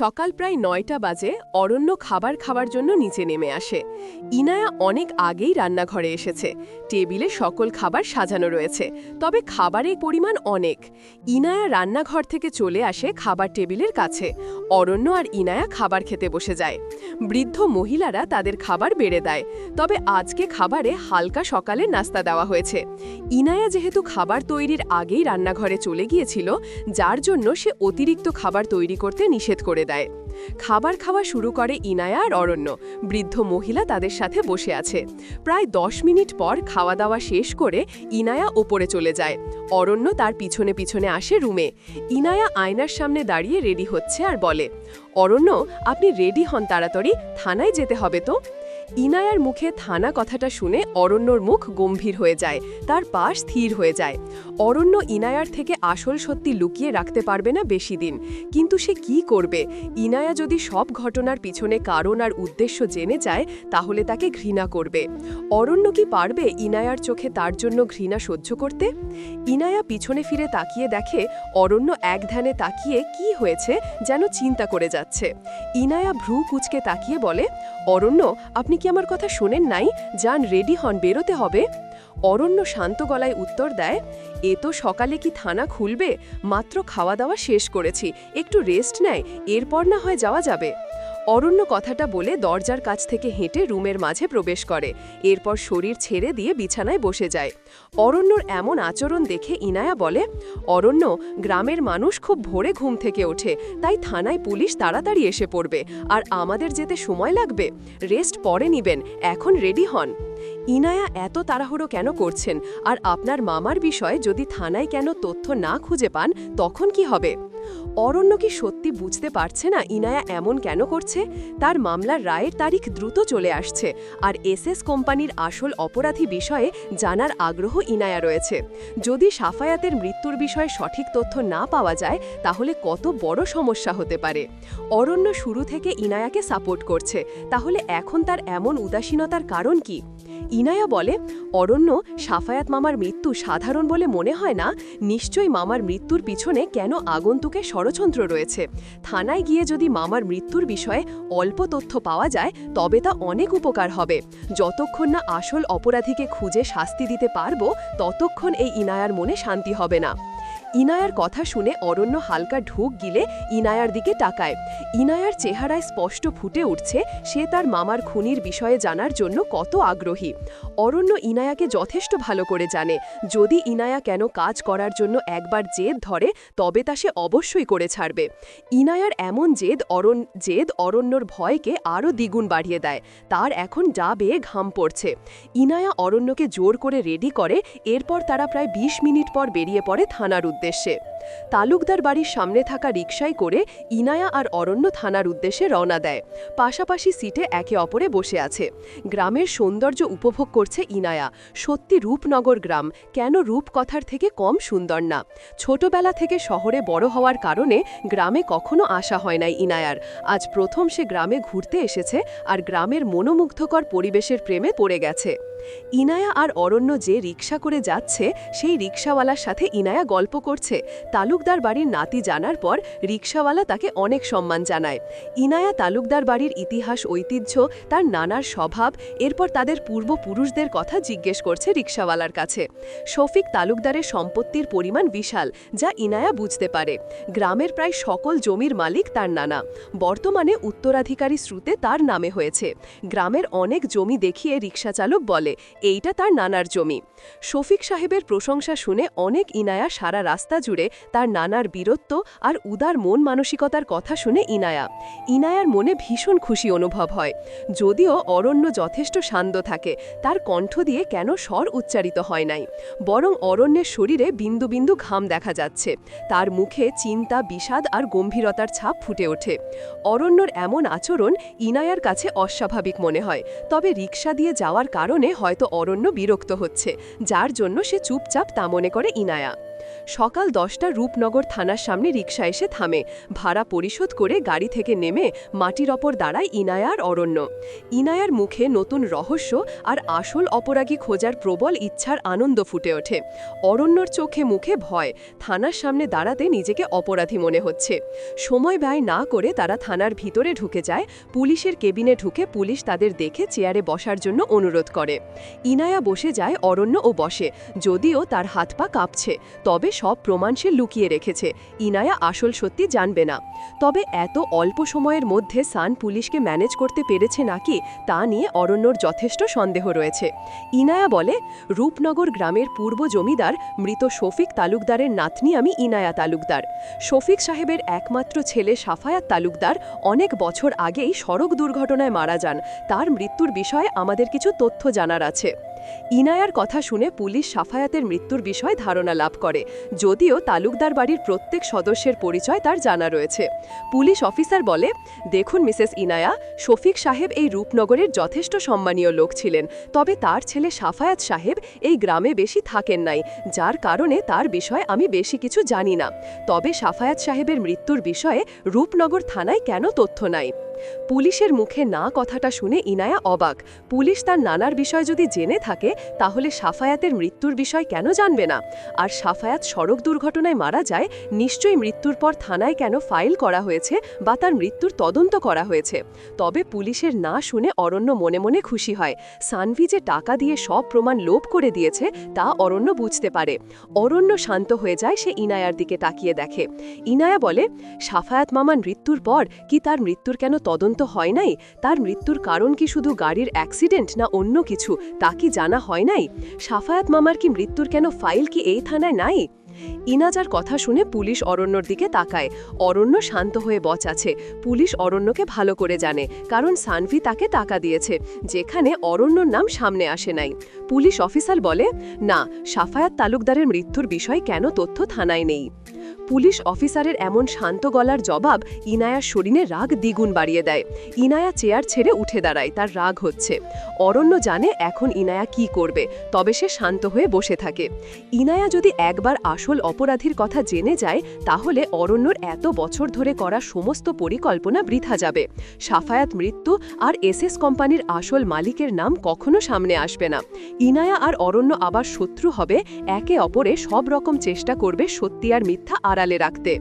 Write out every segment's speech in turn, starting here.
সকাল প্রায় নয়টা বাজে অরণ্য খাবার খাওয়ার জন্য নিচে নেমে আসে। ইনায়া অনেক আগেই রান্নাঘরে এসেছে। টেবিলে সকল খাবার সাজানো রয়েছে, তবে খাবারের পরিমাণ অনেক। ইনায়া রান্নাঘর থেকে চলে আসে খাবার টেবিলের কাছে। অরণ্য আর ইনায়া খাবার খেতে বসে যায়। বৃদ্ধ মহিলারা তাদের খাবার বেড়ে দেয়, তবে আজকে খাবারে হালকা সকালে নাস্তা দেওয়া হয়েছে। ইনায়া যেহেতু খাবার তৈরির আগেই রান্নাঘরে চলে গিয়েছিল, যার জন্য সে অতিরিক্ত খাবার তৈরি করতে নিষেধ করে দেয়। খাবার খাওয়া শুরু করে ইনায়া আর অরণ্য। বৃদ্ধ মহিলা তাদের সাথে বসে আছে। প্রায় দশ মিনিট পর খাওয়া দাওয়া শেষ করে ইনায়া ওপরে চলে যায়। অরণ্য তার পিছনে পিছনে আসে রুমে। ইনায়া আয়নার সামনে দাঁড়িয়ে রেডি হচ্ছে আর বলে, অরণ্য, আপনি রেডি হন তাড়াতাড়ি, থানায় যেতে হবে তো। ইনায়ার মুখে থানা কথাটা শুনে অরণ্যর মুখ গম্ভীর হয়ে যায়, তার পা স্থির হয়ে যায়। অরণ্য ইনায়ার থেকে আসল সত্যি লুকিয়ে রাখতে পারবে না বেশি দিন। কিন্তু সে কি করবে? ইনায়া যদি সব ঘটনার পিছনে কারণ আর উদ্দেশ্য জেনে যায়, তাহলে তাকে ঘৃণা করবে। অরণ্য কি পারবে ইনায়ার চোখে তার জন্য ঘৃণা সহ্য করতে? ইনায়া পিছনে ফিরে তাকিয়ে দেখে অরণ্য এক ধ্যানে তাকিয়ে কি হয়েছে যেন চিন্তা করে যাচ্ছে। ইনায়া ভ্রু কুচকে তাকিয়ে বলে, অরণ্য, আপনি কি আমার কথা শোনেন নাই? যান, রেডি হন, বেরোতে হবে। অরণ্য শান্ত গলায় উত্তর দেয়, এ তো সকালে কি থানা খুলবে? মাত্র খাওয়া দাওয়া শেষ করেছি। একটু রেস্ট নেয়, এরপর না হয় যাওয়া যাবে। অরণ্য কথাটা বলে দরজার কাছ থেকে হেঁটে রুমের মাঝে প্রবেশ করে। এরপর শরীর ছেড়ে দিয়ে বিছানায় বসে যায়। অরণ্যর এমন আচরণ দেখে ইনায়া বলে, অরণ্য, গ্রামের মানুষ খুব ভোরে ঘুম থেকে ওঠে, তাই থানায় পুলিশ তাড়াতাড়ি এসে পড়বে, আর আমাদের যেতে সময় লাগবে। রেস্ট পরে নিবেন, এখন রেডি হন। ইনায়া এত তাড়াহুড়ো কেন করছেন? আর আপনার মামার বিষয়ে যদি থানায় কেন তথ্য না খুঁজে পান, তখন কি হবে? অরণ্য কি সত্যি বুঝতে পারছে না ইনায়া এমন কেন করছে? তার মামলার রায়ের তারিখ দ্রুত চলে আসছে আর এসএস কোম্পানির আসল অপরাধী বিষয়ে জানার আগ্রহ ইনায়া রয়েছে। যদি সাফায়াতের মৃত্যুর বিষয়ে সঠিক তথ্য না পাওয়া যায়, তাহলে কত বড় সমস্যা হতে পারে। অরণ্য শুরু থেকে ইনায়াকে সাপোর্ট করছে, তাহলে এখন তার এমন উদাসীনতার কারণ কি? ইনায়া বলে, অরণ্য, সাফায়াত মামার মৃত্যু সাধারণ বলে মনে হয় না। নিশ্চয়ই মামার মৃত্যুর পিছনে কেন আগন্তুকের ষড়যন্ত্র রয়েছে। থানায় গিয়ে যদি মামার মৃত্যুর বিষয়ে অল্প তথ্য পাওয়া যায়, তবে তা অনেক উপকার হবে। যতক্ষণ না আসল অপরাধীকে খুঁজে শাস্তি দিতে পারব, ততক্ষণ এই ইনায়ার মনে শান্তি হবে না। ইনায়ার কথা শুনে অরণ্য হালকা ঢুক গিলে ইনায়ার দিকে তাকায়। ইনায়ার চেহারায় স্পষ্ট ফুটে উঠছে সে তার মামার খুনির বিষয়ে জানার জন্য কত আগ্রহী। অরণ্য ইনায়াকে যথেষ্ট ভালো করে জানে, যদি ইনায়া কেন কাজ করার জন্য একবার জেদ ধরে, তবে তা সে অবশ্যই করে ছাড়বে। ইনায়ার এমন জেদ অরণ, জেদ অরণ্যর ভয়কে আরও দ্বিগুণ বাড়িয়ে দেয়, তার এখন যা বেয়ে ঘাম পড়ছে। ইনায়া অরণ্যকে জোর করে রেডি করে, এরপর তারা প্রায় ২০ মিনিট পর বেরিয়ে পড়ে থানার উদ্দেশ্যে। তালুকদার বাড়ির সামনে থাকা রিকশায় করে ইনায়া আর অরণ্য থানার উদ্দেশ্যে রওনা দেয়। পাশাপাশি সিটে একে অপরে বসে আছে। গ্রামের সৌন্দর্য উপভোগ করছে ইনায়া। সত্যি রূপনগর গ্রাম। কেন রূপকথার থেকে কম সুন্দর না? ছোটবেলা থেকে শহরে বড় হওয়ার কারণে গ্রামে কখনো আসা হয় নাই ইনায়ার। আজ প্রথম সে গ্রামে ঘুরতে এসেছে আর গ্রামের মনোমুগ্ধকর পরিবেশের প্রেমে পড়ে গেছে। ইনায়া আর অরণ্য যে রিক্সা করে যাচ্ছে, সেই রিক্সাওয়ালার সাথে ইনায়া গল্প করছে। তালুকদার বাড়ির নাতি জানার পর রিক্সাওয়ালা তাকে অনেক সম্মান জানায়। ইনায়া তালুকদার বাড়ির ইতিহাস, ঐতিহ্য, তার নানার স্বভাব, এরপর তাদের পূর্বপুরুষদের কথা জিজ্ঞেস করছে রিক্সাওয়ালার কাছে। শফিক তালুকদারের সম্পত্তির পরিমাণ বিশাল, যা ইনায়া বুঝতে পারে। গ্রামের প্রায় সকল জমির মালিক তার নানা। বর্তমানে উত্তরাধিকারী শ্রুতে তার নামে হয়েছে। গ্রামের অনেক জমি দেখিয়ে রিক্সাচালক বলে এইটা তার নানার জমি। শফিক সাহেবের প্রশংসা শুনে অনেক ইনায়া সারা রাস্তা জুড়ে তার নানার বীরত্ব আর উদার মন মানসিকতার কথা শুনে ইনায়া। ইনায়ার মনে ভীষণ খুশি অনুভব হয়। যদিও অরণ্য যথেষ্ট শান্ত থাকে, তার কণ্ঠ দিয়ে কেন স্বর উচ্চারিত হয় নাই। বরং অরণ্যের শরীরে বিন্দু বিন্দু ঘাম দেখা যাচ্ছে। তার মুখে চিন্তা, বিষাদ আর গম্ভীরতার ছাপ ফুটে ওঠে। অরণ্যর এমন আচরণ ইনায়ার কাছে অস্বাভাবিক মনে হয়। তবে রিক্সা দিয়ে যাওয়ার কারণে হয়তো অরণ্য বিরক্ত হচ্ছে যার জন্য সে চুপচাপ তা মনে করে ইনায়া। সকাল দশটা রূপনগর থানার সামনে রিকশা এসে থামে। ভাড়া পরিশোধ করে গাড়ি থেকে নেমে মাটির ওপর দাঁড়ায় ইনায়ার অরণ্য। ইনায়ার মুখে নতুন রহস্য আর আসল অপরাগী খোঁজার প্রবল ইচ্ছার আনন্দ ফুটে ওঠে। অরণ্যর চোখে মুখে ভয়, থানার সামনে দাঁড়াতে নিজেকে অপরাধী মনে হচ্ছে। সময় ব্যয় না করে তারা থানার ভিতরে ঢুকে যায়, পুলিশের কেবিনে ঢুকে পুলিশ তাদের দেখে চেয়ারে বসার জন্য অনুরোধ করে। ইনায়া বসে যায় অরণ্য ও বসে, যদিও তার হাত পা কাঁপছে। তবে সব প্রমাণ সে লুকিয়ে রেখেছে। ইনায়া আসল সত্যি জানবে না। তবে এত অল্প সময়ের মধ্যে সান পুলিশকে ম্যানেজ করতে পেরেছে নাকি, তা নিয়ে অরণ্যর যথেষ্ট সন্দেহ রয়েছে। ইনায়া বলে, রূপনগর গ্রামের পূর্ব জমিদার মৃত শফিক তালুকদারের নাতনি আমি ইনায়া তালুকদার। শফিক সাহেবের একমাত্র ছেলে সাফায়াত তালুকদার অনেক বছর আগেই সড়ক দুর্ঘটনায় মারা যান। তার মৃত্যুর বিষয়ে আমাদের কিছু তথ্য জানার আছে। ইনায়ার কথা শুনে পুলিশ সাফায়াতের মৃত্যুর বিষয়ে ধারণা লাভ করে, যদিও তালুকদার বাড়ির প্রত্যেক সদস্যের পরিচয় তার জানা রয়েছে। পুলিশ অফিসার বলে, দেখুন মিসেস ইনায়া, শফিক সাহেব এই রূপনগরের যথেষ্ট সম্মানীয় লোক ছিলেন, তবে তার ছেলে সাফায়াত সাহেব এই গ্রামে বেশি থাকেন নাই, যার কারণে তার বিষয়ে আমি বেশি কিছু জানি না। তবে সাফায়াত সাহেবের মৃত্যুর বিষয়ে রূপনগর থানায় কেন তথ্য নাই? পুলিশের মুখে না কথাটা শুনে ইনায়া অবাক। পুলিশ তার নানার বিষয় যদি জেনে থাকে, তাহলে সাফায়াতের মৃত্যুর বিষয় কেন জানবে না? আর সাফায়াত সড়ক দুর্ঘটনায় মারা যায়, নিশ্চয়ই মৃত্যুর পর থানায় কেন ফাইল করা হয়েছে বা তার মৃত্যুর তদন্ত করা হয়েছে? তবে পুলিশের না শুনে অরণ্য মনে মনে খুশি হয়। সানভি যে টাকা দিয়ে সব প্রমাণ লোপ করে দিয়েছে, তা অরণ্য বুঝতে পারে। অরণ্য শান্ত হয়ে যায়, সে ইনায়ার দিকে তাকিয়ে দেখে। ইনায়া বলে, সাফায়াত মামার মৃত্যুর পর কি তার মৃত্যুর কেন তদন্ত হয় নাই? তার মৃত্যুর কারণ কি শুধু গাড়ির অ্যাক্সিডেন্ট না অন্য কিছু? তা কি জানা হয় নাই? সাফায়াত মামার কি মৃত্যুর কেন ফাইল কি এই থানায় নাই? ইনাজার কথা শুনে পুলিশ অরণ্যর দিকে তাকায়। অরণ্য শান্ত হয়ে বচ আছে। পুলিশ অরণ্যকে ভালো করে জানে, কারণ সানভি তাকে টাকা দিয়েছে, যেখানে অরণ্যর নাম সামনে আসে নাই। পুলিশ অফিসার বলে, না, সাফায়াত তালুকদারের মৃত্যুর বিষয় কেন তথ্য থানায় নেই? পুলিশ অফিসারের এমন শান্ত গলার জবাব ইনায়ার শরীরে রাগ দ্বিগুণ বাড়িয়ে দেয়। ইনায়া চেয়ার ছেড়ে উঠে দাঁড়ায়, তার রাগ হচ্ছে। অরণ্য জানে এখন ইনায়া কি করবে, তবে সে শান্ত হয়ে বসে থাকে। ইনায়া যদি একবার আসল অপরাধীর কথা জেনে যায়, তাহলে অরণ্যর এত বছর ধরে করা সমস্ত পরিকল্পনা বৃথা যাবে। সাফায়াত মৃত্যু আর এসএস কোম্পানির আসল মালিকের নাম কখনো সামনে আসবে না। ইনায়া আর অরণ্য আবার শত্রু হবে, একে অপরে সব রকম চেষ্টা করবে সত্যি আর মিথ্যা আড়ালে রাখতে।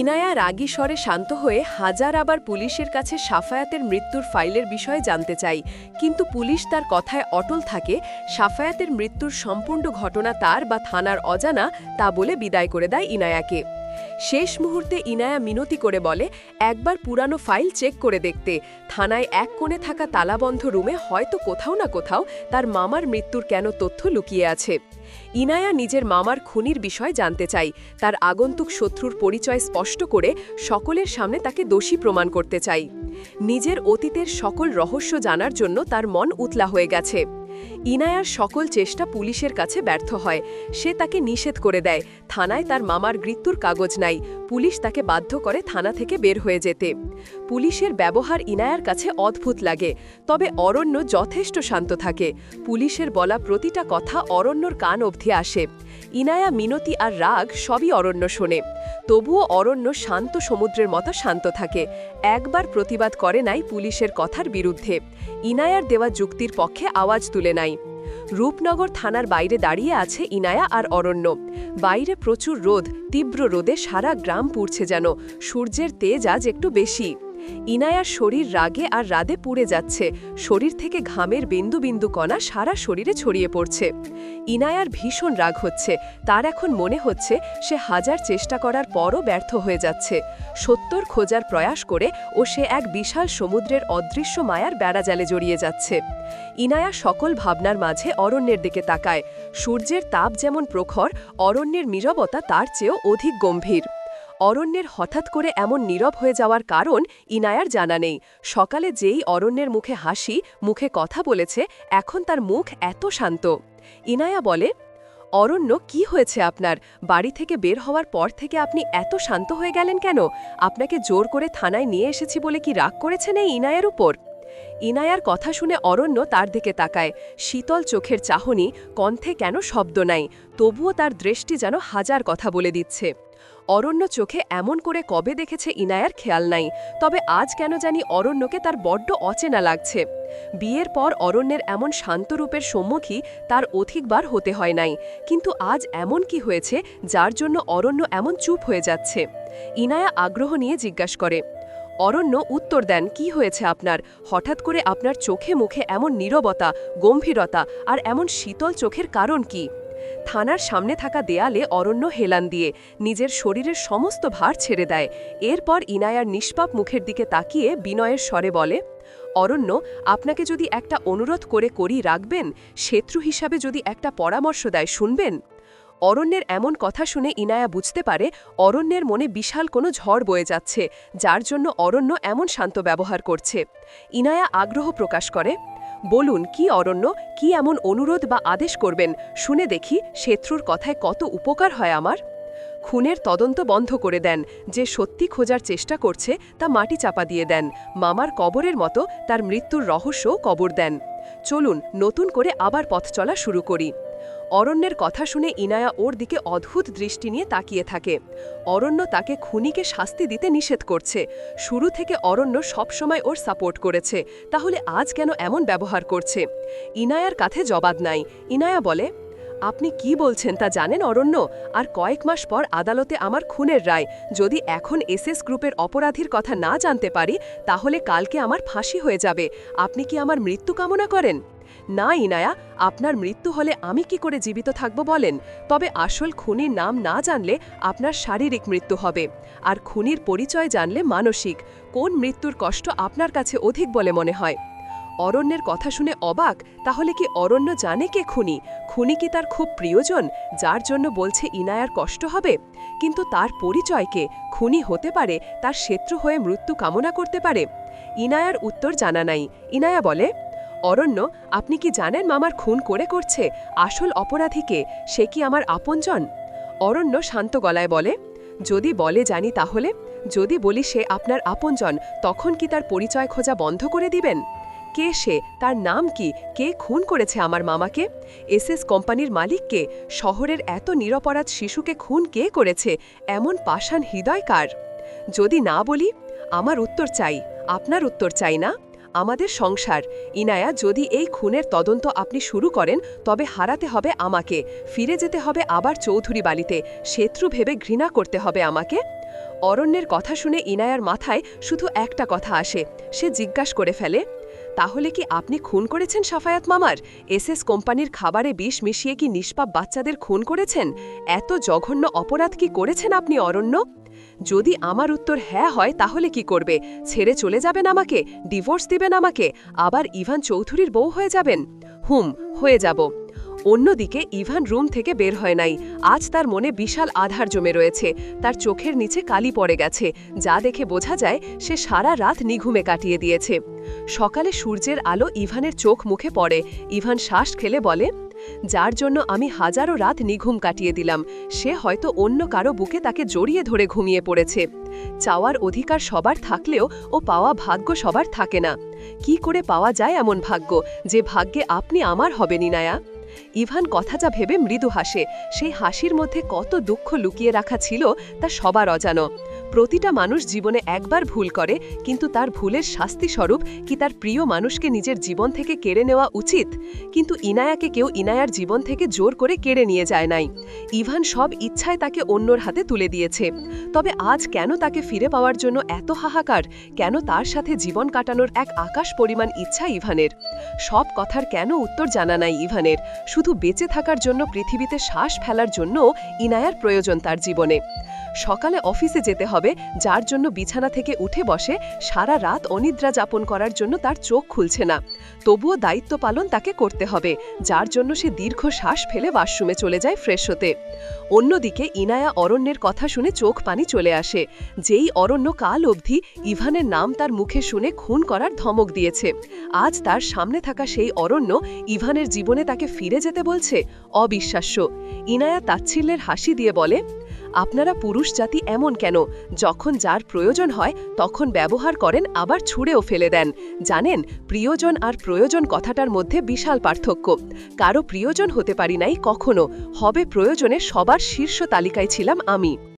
ইনায়া রাগী স্বরে শান্ত হয়ে হাজার আবার পুলিশের কাছে সাফায়াতের মৃত্যুর ফাইলের বিষয়ে জানতে চাই। কিন্তু পুলিশ তার কথায় অটল থাকে, সাফায়াতের মৃত্যুর সম্পূর্ণ ঘটনা তার বা থানার অজানা, তা বলে বিদায় করে দেয় ইনায়াকে। শেষ মুহূর্তে ইনায়া মিনতি করে বলে, একবার পুরানো ফাইল চেক করে দেখতে। থানায় এক কোণে থাকা তালাবন্ধ রুমে হয়তো কোথাও না কোথাও তার মামার মৃত্যুর কেন তথ্য লুকিয়ে আছে। ইনায়া নিজের মামার খুনির বিষয় জানতে চাই। তার আগন্তুক শত্রুর পরিচয় স্পষ্ট করে সকলের সামনে তাকে দোষী প্রমাণ করতে চাই। নিজের অতীতের সকল রহস্য জানার জন্য তার মন উতলা হয়ে গেছে। ইনায়ার সকল চেষ্টা পুলিশের কাছে ব্যর্থ হয়। সে তাকে নিষেধ করে দেয়। থানায় তার মামার মৃত্যুর কাগজ নাই। পুলিশ তাকে বাধ্য করে থানা থেকে বের হয়ে যেতে। পুলিশের ব্যবহার ইনায়ার কাছে অদ্ভুত লাগে, তবে অরণ্য যথেষ্ট শান্ত থাকে। পুলিশের বলা প্রতিটা কথা অরণ্যর কান অবধি আসে। ইনায়া, মিনতি আর রাগ সবই অরণ্য শোনে। তবুও অরণ্য শান্ত সমুদ্রের মতো শান্ত থাকে। একবার প্রতিবাদ করে নাই পুলিশের কথার বিরুদ্ধে। ইনায়ার দেওয়া যুক্তির পক্ষে আওয়াজ তুলে নাই। রূপনগর থানার বাইরে দাঁড়িয়ে আছে ইনায়া আর অরণ্য। বাইরে প্রচুর রোদ, তীব্র রোদে সারা গ্রাম পুড়ছে যেন। সূর্যের তেজ আজ একটু বেশি। ইনায়ার শরীর রাগে আর রাদে পুড়ে যাচ্ছে। শরীর থেকে ঘামের বিন্দু বিন্দু কণা সারা শরীরে ছড়িয়ে পড়ছে। ইনায়ার ভীষণ রাগ হচ্ছে। তার এখন মনে হচ্ছে সে হাজার চেষ্টা করার পরও ব্যর্থ হয়ে যাচ্ছে। সত্যর খোঁজার প্রয়াস করে ও সে এক বিশাল সমুদ্রের অদৃশ্য মায়ার বেড়াজালে জড়িয়ে যাচ্ছে। ইনায়া সকল ভাবনার মাঝে অরণ্যের দিকে তাকায়। সূর্যের তাপ যেমন প্রখর, অরণ্যের নীরবতা তার চেয়েও অধিক গম্ভীর। অরণ্যের হঠাৎ করে এমন নীরব হয়ে যাওয়ার কারণ ইনায়ার জানা নেই। সকালে যেই অরণ্যের মুখে হাসি, মুখে কথা বলেছে, এখন তার মুখ এত শান্ত। ইনায়া বলে, অরণ্য, কি হয়েছে আপনার? বাড়ি থেকে বের হওয়ার পর থেকে আপনি এত শান্ত হয়ে গেলেন কেন? আপনাকে জোর করে থানায় নিয়ে এসেছি বলে কি রাগ করেছেন এই ইনায়ের উপর? ইনায়ার কথা শুনে অরণ্য তার দিকে তাকায়। শীতল চোখের চাহনি, কণ্ঠে কেন শব্দ নাই, তবুও তার দৃষ্টি যেন হাজার কথা বলে দিচ্ছে। অরণ্য চোখে এমন করে কবে দেখেছে ইনায়ার খেয়াল নাই, তবে আজ কেন জানি অরণ্যকে তার বড্ড অচেনা লাগছে। বিয়ের পর অরণ্যের এমন শান্ত রূপের সম্মুখী তার অধিকবার হতে হয় নাই, কিন্তু আজ এমন কি হয়েছে যার জন্য অরণ্য এমন চুপ হয়ে যাচ্ছে? ইনায়া আগ্রহ নিয়ে জিজ্ঞাসা করে অরণ্য উত্তর দেন, কি হয়েছে আপনার? হঠাৎ করে আপনার চোখে মুখে এমন নীরবতা, গম্ভীরতা আর এমন শীতল চোখের কারণ কি? থানার সামনে থাকা দেয়ালে অরণ্য হেলান দিয়ে নিজের শরীরের সমস্ত ভার ছেড়ে দেয়। এরপর ইনায়ার নিষ্পাপ মুখের দিকে তাকিয়ে বিনয়ের স্বরে বলে, অরণ্য, আপনাকে যদি একটা অনুরোধ করে করি রাখবেন, শত্রু হিসাবে যদি একটা পরামর্শ দেয়, শুনবেন? অরণ্যের এমন কথা শুনে ইনায়া বুঝতে পারে অরণ্যের মনে বিশাল কোনো ঝড় বয়ে যাচ্ছে, যার জন্য অরণ্য এমন শান্ত ব্যবহার করছে। ইনায়া আগ্রহ প্রকাশ করে, বলুন, কি অরণ্য? কি এমন অনুরোধ বা আদেশ করবেন? শুনে দেখি শত্রুর কথায় কত উপকার হয় আমার। খুনের তদন্ত বন্ধ করে দেন, যে সত্যি খোঁজার চেষ্টা করছে তা মাটি চাপা দিয়ে দেন। মামার কবরের মতো তার মৃত্যুর রহস্যও কবর দেন। চলুন, নতুন করে আবার পথ চলা শুরু করি। অরণ্যের কথা শুনে ইনায়া ওর দিকে অদ্ভুত দৃষ্টি নিয়ে তাকিয়ে থাকে। অরণ্য তাকে খুনিকে শাস্তি দিতে নিষেধ করছে। শুরু থেকে অরণ্য সবসময় ওর সাপোর্ট করেছে। তাহলে আজ কেন এমন ব্যবহার করছে? ইনায়ার কাছে জবাব নাই। ইনায়া বলে, আপনি কি বলছেন তা জানেন অরণ্য? আর কয়েক মাস পর আদালতে আমার খুনের রায়। যদি এখন এসএস গ্রুপের অপরাধীর কথা না জানতে পারি, তাহলে কালকে আমার ফাঁসি হয়ে যাবে। আপনি কি আমার মৃত্যু কামনা করেন? না ইনায়া, আপনার মৃত্যু হলে আমি কি করে জীবিত থাকব বলেন। তবে আসল খুনির নাম না জানলে আপনার শারীরিক মৃত্যু হবে। আর খুনির পরিচয় জানলে মানসিক। কোন মৃত্যুর কষ্ট আপনার কাছে অধিক বলে মনে হয়? অরণ্যের কথা শুনে অবাক, তাহলে কি অরণ্য জানে কে খুনি? খুনি কি তার খুব প্রিয়জন, যার জন্য বলছে ইনায়ার কষ্ট হবে? কিন্তু তার পরিচয়কে খুনি হতে পারে, তার শত্রু হয়ে মৃত্যু কামনা করতে পারে? ইনায়ার উত্তর জানা নাই। ইনায়া বলে অরণ্য, আপনি কি জানেন মামার খুন করে করছে? আসল অপরাধীকে সে কি আমার আপনজন? অরণ্য শান্ত গলায় বলে, যদি বলে জানি তাহলে, যদি বলি সে আপনার আপনজন, তখন কি তার পরিচয় খোঁজা বন্ধ করে দিবেন? কে সে? তার নাম কি? কে খুন করেছে আমার মামাকে? এসএস কোম্পানির মালিককে শহরের এত নিরপরাধ শিশুকে খুন কে করেছে? এমন পাষাণ হৃদয় কার? যদি না বলি, আমার উত্তর চাই। আপনার উত্তর চাই না? আমাদের সংসার। ইনায়া, যদি এই খুনের তদন্ত আপনি শুরু করেন, তবে হারাতে হবে আমাকে। ফিরে যেতে হবে আবার চৌধুরী বালিতে। শত্রু ভেবে ঘৃণা করতে হবে আমাকে। অরণ্যের কথা শুনে ইনায়ার মাথায় শুধু একটা কথা আসে। সে জিজ্ঞাসা করে ফেলে, তাহলে কি আপনি খুন করেছেন সাফায়াত মামার? এসএস কোম্পানির খাবারে বিষ মিশিয়ে কি নিষ্পাপ বাচ্চাদের খুন করেছেন? এত জঘন্য অপরাধ কি করেছেন আপনি, অরণ্য? যদি আমার উত্তর হ্যাঁ হয়, তাহলে কি করবে? ছেড়ে চলে যাবেন আমাকে? ডিভোর্স দিবেন আমাকে? আবার ইভান চৌধুরীর বউ হয়ে যাবেন? হুম, হয়ে যাব। অন্যদিকে ইভান রুম থেকে বের হয় নাই। আজ তার মনে বিশাল আধার জমে রয়েছে। তার চোখের নিচে কালি পড়ে গেছে। যা দেখে বোঝা যায়, সে সারা রাত নিঘুমে কাটিয়ে দিয়েছে। সকালে সূর্যের আলো ইভানের চোখ মুখে পড়ে। ইভান শ্বাস খেলে বলে যার জন্য আমি হাজারো রাত নিঘুম কাটিয়ে দিলাম। সে হয়তো অন্য কারও বুকে তাকে জড়িয়ে ধরে ঘুমিয়ে পড়েছে। চাওয়ার অধিকার সবার থাকলেও ও পাওয়া ভাগ্য সবার থাকে না। কি করে পাওয়া যায় এমন ভাগ্য, যে ভাগ্যে আপনি আমার হবেনি ইনায়া ইভান কথাটা ভেবে মৃদু হাসে। সেই হাসির মধ্যে কত দুঃখ লুকিয়ে রাখা ছিল তা সবার অজানো। প্রতিটা মানুষ জীবনে একবার ভুল করে, কিন্তু তার ভুলের শাস্তি স্বরূপ কি তার প্রিয় মানুষকে নিজের জীবন থেকে কেড়ে নেওয়া উচিত? কিন্তু ইনায়াকে কেউ ইনায়ার জীবন থেকে জোর করে কেড়ে নিয়ে যায় নাই। ইভান সব ইচ্ছায় তাকে অন্যর হাতে তুলে দিয়েছে। তবে আজ কেন তাকে ফিরে পাওয়ার জন্য এত হাহাকার? কেন তার সাথে জীবন কাটানোর এক আকাশ পরিমাণ ইচ্ছা ইভানের? সব কথার কেন উত্তর জানা নাই ইভানের? শুধু বেঁচে থাকার জন্য পৃথিবীতে শ্বাস ফেলার জন্য ইনায়ার প্রয়োজন তার জীবনে। সকালে অফিসে যেতে হবে, যার জন্য বিছানা থেকে উঠে বসে সারা রাত অনিদ্রা যাপন করার জন্য তার চোখ খুলছে না। তবুও দায়িত্ব পালন তাকে করতে হবে, যার জন্য সে দীর্ঘ শ্বাস ফেলে ওয়াশরুমে চলে যায় ফ্রেশ হতে। অন্যদিকে ইনায়া অরণ্যের কথা শুনে চোখ পানি চলে আসে, যেই অরণ্য কাল অবধি ইভানের নাম তার মুখে শুনে খুন করার ধমক দিয়েছে। আজ তার সামনে থাকা সেই অরণ্য ইভানের জীবনে তাকে ফিরে যেতে বলছে, অবিশ্বাস্য। ইনায়া তাচ্ছিল্যের হাসি দিয়ে বলে, আপনারা পুরুষ জাতি এমন কেন? যখন যার প্রয়োজন হয়, তখন ব্যবহার করেন, আবার ছুঁড়েও ফেলে দেন। জানেন, প্রিয়জন আর প্রয়োজন কথাটার মধ্যে বিশাল পার্থক্য। কারও প্রিয়জন হতে পারি নাই কখনো, হবে প্রয়োজনে সবার শীর্ষ তালিকায় ছিলাম আমি।